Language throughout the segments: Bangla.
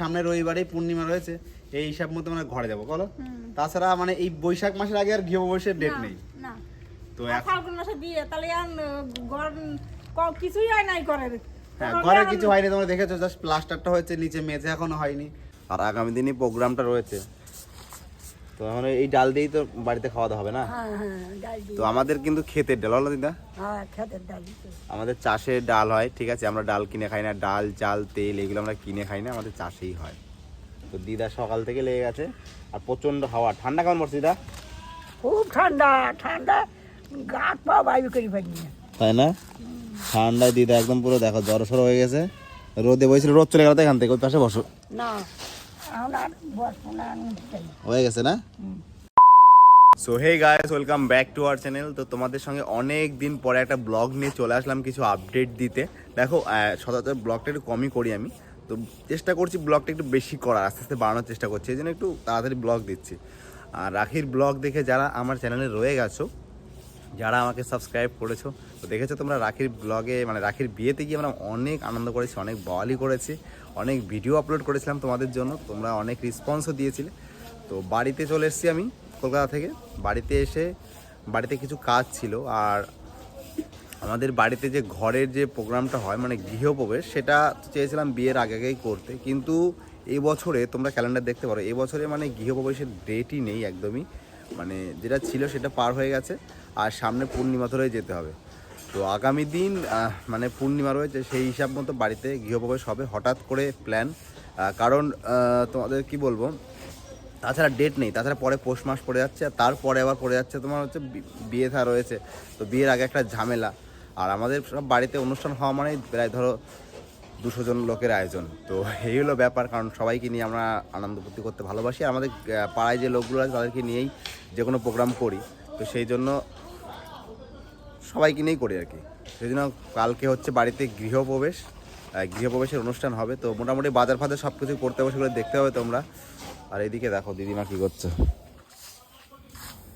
সামনে রবিবারে পূর্ণিমা রয়েছে এই হিসাব মতো মানে ঘরে যাব বলো? তাছাড়া মানে এই বৈশাখ মাসের আগে আর গৃহপ্রবেশের ডেট নেই। তো এখন ফাল্গুন মাসে বিয়ে তাহলে আর ঘর কিছুই হয় নাই করে হ্যাঁ ঘরে কিছু হয়নি তোমরা দেখেছ জাস্ট প্লাস্টারটা হয়েছে নিচে মেঝে এখনও হয়নি। আর আগামী দিনই প্রোগ্রামটা রয়েছে। তো এখন এই ডাল দিয়েই তো বাড়িতে খাওয়া দাওয়া হবে না? হ্যাঁ হ্যাঁ ডাল দিয়ে তো আমাদের কিন্তু ক্ষেতের ডাল হলো দিদা? হ্যাঁ খেতের ডাল দিতে আমাদের চাষের ডাল হয় ঠিক আছে? আমরা ডাল কিনে খাই না ডাল চাল তেল এগুলো আমরা কিনে খাই না আমাদের চাষেই হয়। তো দিদা সকাল থেকে লেগে গেছে আর প্রচণ্ড হাওয়া। ঠান্ডা কেমন পড়ছে দিদা? খুব ঠান্ডা ঠান্ডা গাছ পা বায়ু করি পারি না তাই না? ঠান্ডায় দিদা একদম পুরো দেখো জ্বর সর হয়ে গেছে। রোদে বসেছিল রোদ চলে গেল তো এখান থেকে ওই পাশে বসো। না হয়ে গেছে না? So hey guys welcome back to our channel তো তোমাদের সঙ্গে অনেক দিন পরে একটা ব্লগ নিয়ে চলে আসলাম কিছু আপডেট দিতে। দেখো সচরাচর ব্লগটা একটু কমই করি আমি। তো চেষ্টা করছি ব্লগটা একটু বেশি করার, আস্তে আস্তে বাড়ানোর চেষ্টা করছি। এই জন্য একটু তাড়াতাড়ি ব্লগ দিচ্ছি। আর রাখির ব্লগ দেখে যারা আমার চ্যানেলে রয়ে গেছো, যারা আমাকে সাবস্ক্রাইব করেছ, তো দেখেছ তোমরা রাখির ব্লগে মানে রাখির বিয়েতে গিয়ে আমরা অনেক আনন্দ করেছি, অনেক বওয়ালি করেছি। অনেক ভিডিও আপলোড করেছিলাম তোমাদের জন্য, তোমরা অনেক রেসপন্সও দিয়েছিলে। তো বাড়িতে চলে এসেছি আমি কলকাতা থেকে। বাড়িতে এসে, বাড়িতে কিছু কাজ ছিল আর আমাদের বাড়িতে যে ঘরের যে প্রোগ্রামটা হয় মানে গৃহপ্রবেশ, সেটা চেয়েছিলাম বিয়ের আগে আগেই করতে। কিন্তু এই বছরে, তোমরা ক্যালেন্ডার দেখতে পারো এই বছরে মানে গৃহপ্রবেশের ডেটই নেই একদমই। মানে যেটা ছিল সেটা পার হয়ে গেছে, আর সামনে পূর্ণিমা ধরেই যেতে হবে। তো আগামী দিন মানে পূর্ণিমা রয়েছে, সেই হিসাব মতো বাড়িতে গৃহপ্রবেশ হবে, হঠাৎ করে প্ল্যান কারণ তোমাদের কি বলব, তাছাড়া ডেট নেই, তাছাড়া পরে পৌষ মাস পড়ে যাচ্ছে, আর তারপরে আবার পড়ে যাচ্ছে তোমার হচ্ছে বিয়ে থা রয়েছে। তো বিয়ের আগে একটা ঝামেলা। আর আমাদের সব বাড়িতে অনুষ্ঠান হওয়া মানেই প্রায় ধরো দুশো জন লোকের আয়োজন। তো এই হলো ব্যাপার, কারণ সবাইকে নিয়ে আমরা আনন্দ ফুর্তি করতে ভালোবাসি। আমাদের পাড়ায় যে লোকগুলো আছে তাদেরকে নিয়েই যে কোনো প্রোগ্রাম করি। তো সেই জন্য সবাইকে নিয়েই করি আর কি। সেই জন্য কালকে হচ্ছে বাড়িতে গৃহপ্রবেশ গৃহপ্রবেশের অনুষ্ঠান হবে তো মোটামুটি বাজার ফাজার সব কিছু করতে হবে সেগুলো দেখতে হবে তোমরা। আর এইদিকে দেখো দিদিমা কি করছে।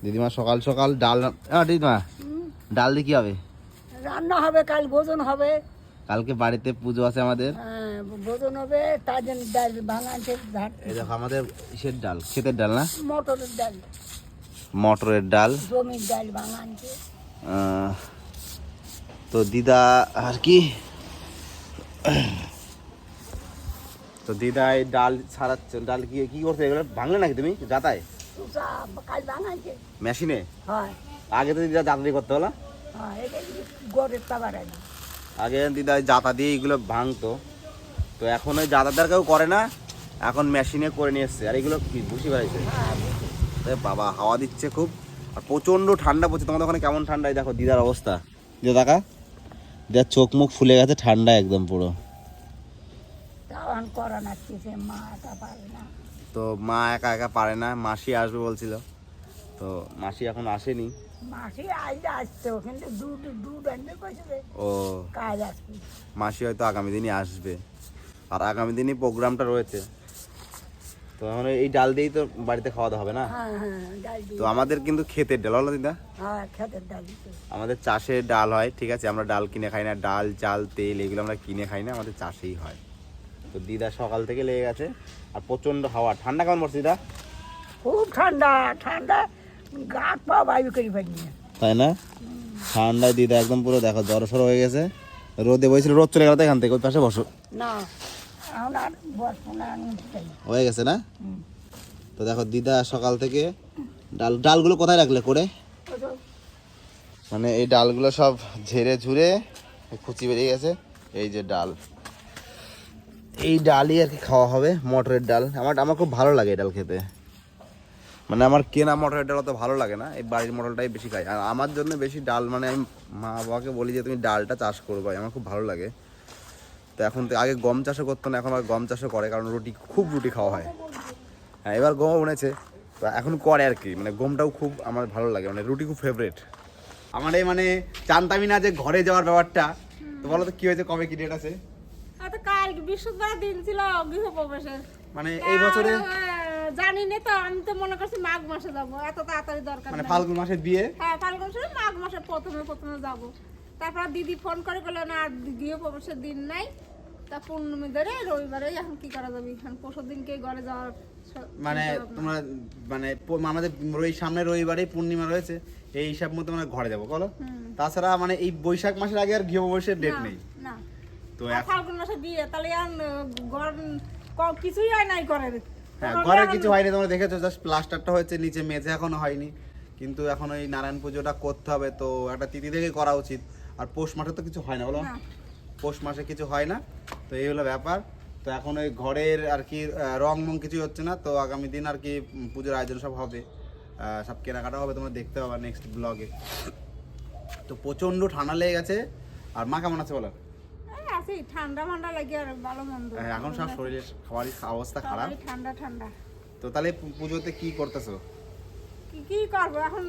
দিদিমা সকাল সকাল ডাল আহ, দিদিমা ডাল দিয়ে কি হবে? রান্না হবে কাল ভোজন হবে। কালকে বাড়িতে পুজো আছে আমাদের। হ্যাঁ, ভোজন হবে তার জন্য ডাল এই দেখো আমাদের ইসের ডাল ক্ষেতের ডাল না? মটরের ডাল। মটরের ডাল। জমির ডাল তো দিদা, আর কি? তো দিদা এই ডাল ছাড়াচ্ছে, ডাল কি কি করতে এগুলো? ভাঙলে নাকি তুমি? যাতায়? মেশিনে? আগে তো দিদা যাতাদি করতে হলো। আগে দিদা জাতা দিয়ে এগুলো ভাঙতো। তো এখন ওই জাতাদার কেউ করে না, এখন মেশিনে করে নিয়ে এসছে। আর এগুলো কি, বুঝি বেড়াইছে বাবা, হাওয়া দিচ্ছে খুব। আর প্রচণ্ড ঠান্ডা পড়ছে। তোমাদের ওখানে কেমন ঠান্ডায় দেখো দিদার অবস্থা। দিদা দেখা দিদার চোখ মুখ ফুলে গেছে ঠান্ডা একদম পুরো। তো মা একা একা পারে না মাসি আসবে বলছিল। তো মাসি এখন আসেনি। যে ও। মাসি হয়তো আগামী দিনই আসবে। আর আগামী দিনই প্রোগ্রামটা রয়েছে। তো এখন এই ডাল দিয়েই তো বাড়িতে খাওয়া দাওয়া হবে না? হ্যাঁ হ্যাঁ তো আমাদের কিন্তু ক্ষেতের ডাল হলো দিদা? হ্যাঁ আমাদের চাষের ডাল হয় ঠিক আছে? আমরা ডাল কিনে খাই না ডাল চাল তেল এগুলো আমরা কিনে খাই না আমাদের চাষেই হয়। তো দিদা সকাল থেকে লেগে গেছে আর প্রচণ্ড হাওয়া। ঠান্ডা কেমন পড়ছে দিদা? খুব ঠান্ডা ঠান্ডা গাছ পা বায়ু করি পারি তাই না? ঠান্ডায় দিদা একদম পুরো দেখো জ্বর সর হয়ে গেছে। রোদে বসেছিল রোদ চলে গেল এখান থেকে ওই পাশে বসো। না হয়ে গেছে না? তো দেখো দিদা সকাল থেকে ডাল ডালগুলো কোথায় রাখলে করে? মানে এই ডালগুলো সব ঝেড়ে ঝুড়ে কুচি বেরিয়ে গেছে। এই যে ডাল। এই ডালই আর কি খাওয়া হবে মটরের ডাল। আমার আমার খুব ভালো লাগে এই ডাল খেতে। মানে আমার কেনা মটরের ডাল অত ভালো লাগে না এই বাড়ির মটরটাই বেশি খাই। আর আমার জন্য বেশি ডাল মানে আমি মা বাবাকে বলি যে তুমি ডালটা চাষ করব আমার খুব ভালো লাগে। তো এখন তো আগে গম চাষও করতো না এখন আর গম চাষও করে কারণ রুটি খুব রুটি খাওয়া হয়। হ্যাঁ এবার গমও উনেছে তো এখন করে আর কি মানে গমটাও খুব আমার ভালো লাগে মানে রুটি খুব ফেভারেট আমার এই মানে জানতামই না যে ঘরে যাওয়ার ব্যাপারটা তো বলো তো কি হয়েছে কবে কি ডেট আছে? বৃহস্পতিবার দিন ছিল গৃহপ্রবেশের। মানে এই বছরে? জানি না তো আমি তো মনে করছি মাঘ মাসে যাব এত তাড়াতাড়ি দরকার মানে। ফাল্গুন মাসের বিয়ে? হ্যাঁ ফাল্গুন মাসে মাঘ মাসে প্রথমে প্রথমে যাব। তারপর দিদি ফোন করে বলল না আর গৃহপ্রবেশের দিন নাই। তা পূর্ণমী ধরে রবিবারে এখন কি করা যাবে? এখন পরশু দিনকে ঘরে যাওয়ার মানে তোমরা মানে আমাদের ওই সামনে রবিবারেই পূর্ণিমা রয়েছে এই হিসাব মতো আমরা ঘরে যাব বলো? তাছাড়া মানে এই বৈশাখ মাসের আগে আর গৃহপ্রবেশের ডেট নেই। না। তো এখন ফাল্গুন মাসে বিয়ে তাহলে আর ঘর কিছুই হয় নাই করে হ্যাঁ ঘরে কিছু হয়নি তোমরা দেখেছ জাস্ট প্লাস্টারটা হয়েছে নিচে মেঝে এখনও হয়নি। কিন্তু এখন ওই নারায়ণ পুজোটা করতে হবে তো একটা তিথি থেকে করা উচিত। আর পৌষ মাসে তো কিছু হয় না বলো? পৌষ মাসে কিছু হয় না তো এই হলো ব্যাপার। তো এখন ওই ঘরের আর কি রং মং কিছুই হচ্ছে না তো আগামী দিন আর কি পুজোর আয়োজন সব হবে। সব কেনাকাটা হবে তোমরা দেখতে পাবা নেক্সট ব্লগে তো প্রচণ্ড ঠান্ডা লেগে গেছে আর মা কেমন আছে বলো? আছি ঠান্ডা লাগে আর ভালো মন্দ। হ্যাঁ, এখন সব শরীরের খাবারই অবস্থা খারাপ। ঠান্ডা ঠান্ডা। তো তাহলে পুজোতে কি করতেছো? কি করব? এখন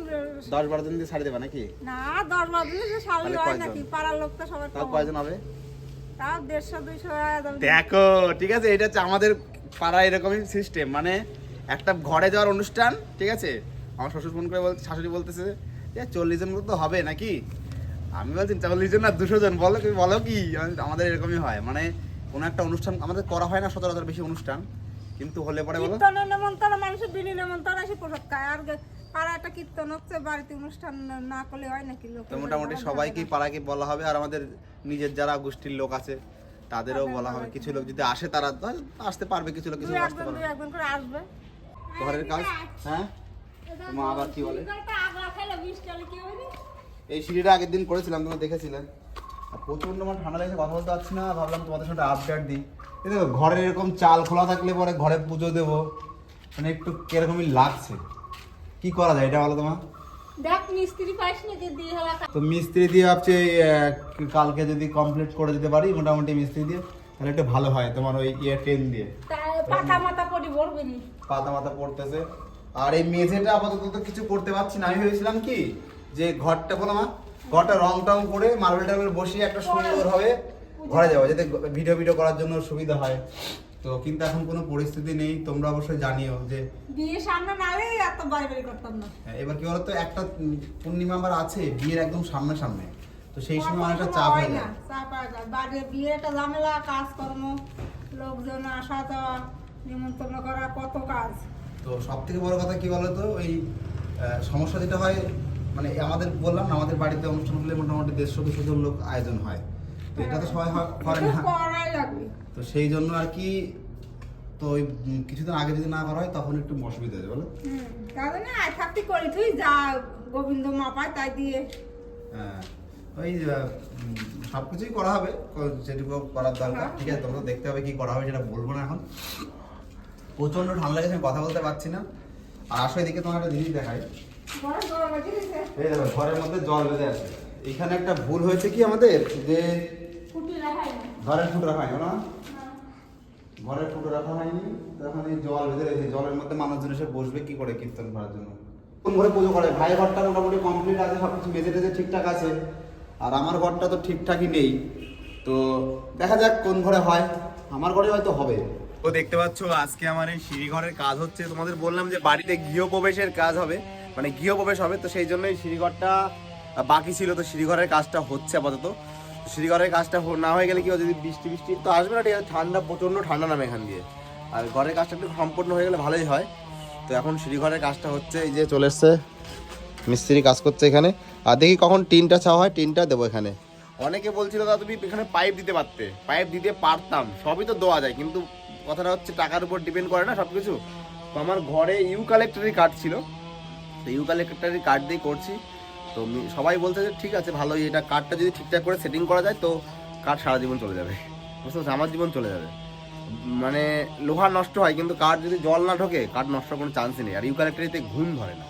দশ বারো দিন দিয়ে ছাড়ি দেবা নাকি? না দশ বারো দিনে যে শালি তাহলে হয় নাকি? পাড়ার লোক তো তাও কয়জন হবে? তাও দেড়শো দুইশো দেখো ঠিক আছে এটা হচ্ছে আমাদের পাড়ায় এরকমই সিস্টেম মানে একটা ঘরে যাওয়ার অনুষ্ঠান ঠিক আছে? আমার শ্বশুর ফোন করে বলছে শাশুড়ি বলতেছে যে চল্লিশ জন মতো তো হবে নাকি? আমি বলছি চল্লিশ জন না দুশো জন বলো তুমি বলো কি? আমি- আমাদের এরকমই হয়। মানে কোনো একটা অনুষ্ঠান আমাদের করা হয় না সচরাচর বেশি অনুষ্ঠান কিন্তু হলে পরে বলো। মানুষের বিনি নেমন্তন্ন এসে প্রসাদ খায়। আর পাড়া একটা কীর্তন হচ্ছে বাড়িতে অনুষ্ঠান না করলে হয় নাকি লোক? তো মোটামুটি সবাইকেই পাড়াকে বলা হবে আর আমাদের নিজের যারা গোষ্ঠীর লোক আছে তাদেরও বলা হবে। কিছু লোক যদি আসে তারা আসতে পারবে কিছু লোক কিছু আসতে পারবে। একজন করে আসবে। ঘরের কাজ? হ্যাঁ? মা আবার কি বলে? এই সিঁড়িটা আগের দিন করেছিলাম তোমরা দেখেছিলে। আর প্রচণ্ড আমার ঠান্ডা লেগেছে কথা বলতে পারছি না ভাবলাম তোমাদের সাথে আপডেট দিই। এই দেখো ঘরে এরকম চাল খোলা থাকলে পরে ঘরে পুজো দেবো। মানে একটু কিরকমই লাগছে। কি করা যায়? এটা বলো তোমার দেখ মিস্ত্রি পাইস নাকি দিয়ে হেলা তো মিস্ত্রি দিয়ে ভাবছি কালকে যদি কমপ্লিট করে দিতে পারি মোটামুটি মিস্ত্রি দিয়ে তাহলে একটু ভালো হয় তোমার ওই ইয়ে ট্রেন দিয়ে। পাতা মাথা পড়ি ভরবে পাতা মাথা পড়তেছে। আর এই মেঝেটা আপাতত তো কিছু করতে পারছি না। আমি ভেবেছিলাম কি যে ঘরটা বলো মা ঘরটা রং টং করে মার্বেল টার্বেল বসিয়ে একটা সুন্দর হবে ঘরে যাব যাতে ভিডিও ভিডিও করার জন্য সুবিধা হয়। তো কিন্তু এখন কোনো পরিস্থিতি নেই তোমরা অবশ্যই জানিও যে বিয়ে সামনে না হলে এত বাড়ি করতাম না। হ্যাঁ, এবার কি বলতো একটা পূর্ণিমা আবার আছে বিয়ের একদম সামনে সামনে তো সেই সময় অনেকটা চাপ হয়ে যায়। চাপ হয়ে যায়। বাড়ি বিয়ে একটা ঝামেলা কাজকর্ম লোকজন আসা যাওয়া নিমন্ত্রণ করা কত কাজ। তো সব থেকে বড় কথা কি বলতো ওই আহ, সমস্যা যেটা হয় মানে আমাদের বললাম আমাদের বাড়িতে অনুষ্ঠান হলে মোটামুটি দেড়শো দুশো জন লোক আয়োজন হয়। তো এটা তো সবাই করে না। করাই লাগবে। তো সেই জন্য আর কি তো ওই কিছুদিন আগে যদি না করা হয় তখন একটু অসুবিধা হয় বলো? তাহলে না থাকতে করি তুই যা গোবিন্দ মাপায় তাই দিয়ে। হ্যাঁ ওই সব কিছুই করা হবে যেটুকু করার দরকার। ঠিক আছে তোমরা দেখতে হবে কি করা হবে সেটা বলব না এখন। প্রচণ্ড ঠান্ডা লেগেছে আমি কথা বলতে পারছি না। আর আসো এদিকে তোমার একটা জিনিস দেখাই। এই দেখো ঘরের মধ্যে জল বেঁধে আছে। এখানে একটা ভুল হয়েছে কি আমাদের? যে ঘরের ফুটো রাখা হয়নি না? ঘরের ফুটো রাখা হয়নি? তখন এই জল বেঁধে রয়েছে জলের মধ্যে মানুষজন এসে বসবে কি করে কীর্তন করার জন্য? কোন ঘরে পুজো করে? ভাই ঘরটা মোটামুটি কমপ্লিট আছে সব কিছু মেঝে টেজে ঠিকঠাক আছে। আর আমার ঘরটা তো ঠিকঠাকই নেই। তো দেখা যাক কোন ঘরে হয়। আমার ঘরে হয়তো হবে। তো দেখতে পাচ্ছ আজকে আমার এই সিঁড়ি ঘরের কাজ হচ্ছে। তোমাদের বললাম যে বাড়িতে গৃহপ্রবেশের কাজ হবে। মানে গৃহপ্রবেশ হবে তো সেই জন্যই সিঁড়িঘরটা বাকি ছিল। তো সিঁড়িঘরের কাজটা হচ্ছে আপাতত। সিঁড়িঘরের কাজটা না হয়ে গেলে কি যদি বৃষ্টি বৃষ্টি তো আসবে না, ঠিক আছে। ঠান্ডা, প্রচণ্ড ঠান্ডা নামে এখান দিয়ে। আর ঘরের কাজটা একটু সম্পূর্ণ হয়ে গেলে ভালোই হয়। তো এখন সিঁড়িঘরের কাজটা হচ্ছে এই যে চলে এসছে। মিস্ত্রি কাজ করছে এখানে। আর দেখি কখন টিনটা ছাওয়া হয়, টিনটা দেবো এখানে। অনেকে বলছিল, দাদা, তুমি এখানে পাইপ দিতে পারতে। পাইপ দিতে পারতাম, সবই তো দেওয়া যায়। কিন্তু কথাটা হচ্ছে, টাকার উপর ডিপেন্ড করে না সব কিছু তো আমার ঘরে ইউ কালেক্টরের কার্ড ছিল। তো ইউ কালেক্টরের কার্ড দিয়ে করছি। তো সবাই বলছে যে ঠিক আছে, ভালোই, এটা কার্ডটা যদি ঠিকঠাক করে সেটিং করা যায়, তো কার্ড সারা জীবন চলে যাবে। বুঝতে পারছি আমার জীবন চলে যাবে। মানে লোহা নষ্ট হয়, কিন্তু কার্ড যদি জল না ঢোকে কার্ড নষ্ট কোনো চান্সই নেই। আর ইউ কালেক্টরিতে ঘুম ধরে না।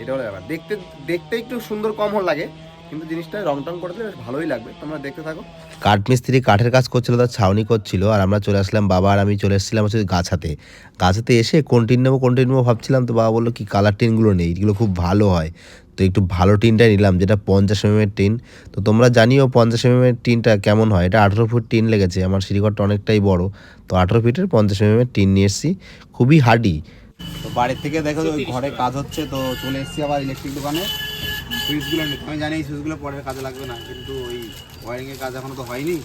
এটা হলো ব্যাপার। দেখতে দেখতে একটু সুন্দর কম লাগে কিন্তু জিনিসটা রং টং করে দিলে বেশ ভালোই লাগবে। তোমরা দেখতে থাকো। কাঠমিস্ত্রি কাঠের কাজ করছিল তার ছাউনি করছিল আর আমরা চলে আসলাম বাবা আর আমি চলে এসেছিলাম হচ্ছে গাছাতে। গাছাতে এসে কোন টিন নেব কোন টিন নেব ভাবছিলাম তো বাবা বলল কি কালার টিনগুলো নেই? এগুলো খুব ভালো হয়। তো একটু ভালো টিনটাই নিলাম যেটা পঞ্চাশ এমএমের টিন তো তোমরা জানিও পঞ্চাশ এমএমের টিনটা কেমন হয়? এটা আঠেরো ফুট টিন লেগেছে আমার সিঁড়িঘরটা অনেকটাই বড়। তো আঠেরো ফিটের পঞ্চাশ এমএমের টিন নিয়ে এসেছি খুবই হার্ডি তো বাড়ির থেকে দেখো ওই ঘরে কাজ হচ্ছে তো চলে এসেছি আবার ইলেকট্রিক দোকানে। সুইচগুলো নিতে আমি জানি এই সুইচগুলো পরে কাজে লাগবে না কিন্তু ওই ওয়ারিংয়ের কাজ এখনও তো হয়নি।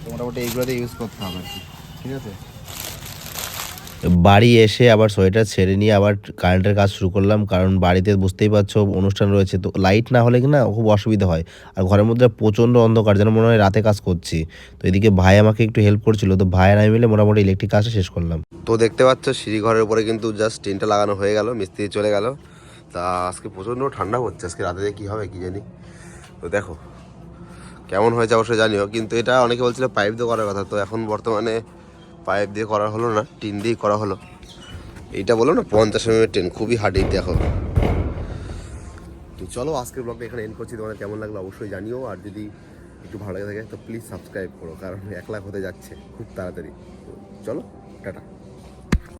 তো মোটামুটি এইগুলোতে ইউজ করতে হবে আর কি ঠিক আছে? বাড়ি এসে আবার সোয়েটার ছেড়ে নিয়ে আবার কারেন্টের কাজ শুরু করলাম কারণ বাড়িতে বুঝতেই পারছ অনুষ্ঠান রয়েছে তো লাইট না হলে কি না খুব অসুবিধা হয়। আর ঘরের মধ্যে প্রচণ্ড অন্ধকার যেন মনে হয় রাতে কাজ করছি। তো এদিকে ভাই আমাকে একটু হেল্প করছিল তো ভাই আর আমি মিলে মোটামুটি ইলেকট্রিক কাজটা শেষ করলাম। তো দেখতে পাচ্ছ সিঁড়ি ঘরের উপরে কিন্তু জাস্ট টিনটা লাগানো হয়ে গেল মিস্ত্রি চলে গেল। তা আজকে প্রচণ্ড ঠান্ডা হচ্ছে আজকে রাতে কী হবে, কি জানি। তো দেখো, কেমন হয়েছে অবশ্যই জানিও, কিন্তু এটা অনেকে বলছিল পাইপ দিয়ে করার কথা, তো এখন বর্তমানে পাইপ দিয়ে করা হলো না, টিন দিয়ে করা হলো। এইটা বলো না, পঞ্চাশ এম টিন খুবই হার্ড এই দেখো। তো চলো, আজকের ব্লগটা এখানে এন্ড করছি, তোমাদের কেমন লাগল অবশ্যই জানিও, আর যদি একটু ভালো লাগে থাকে, তো প্লিজ সাবস্ক্রাইব করো, কারণ এক লাখ হতে যাচ্ছে, খুব তাড়াতাড়ি। চলো, টাটা।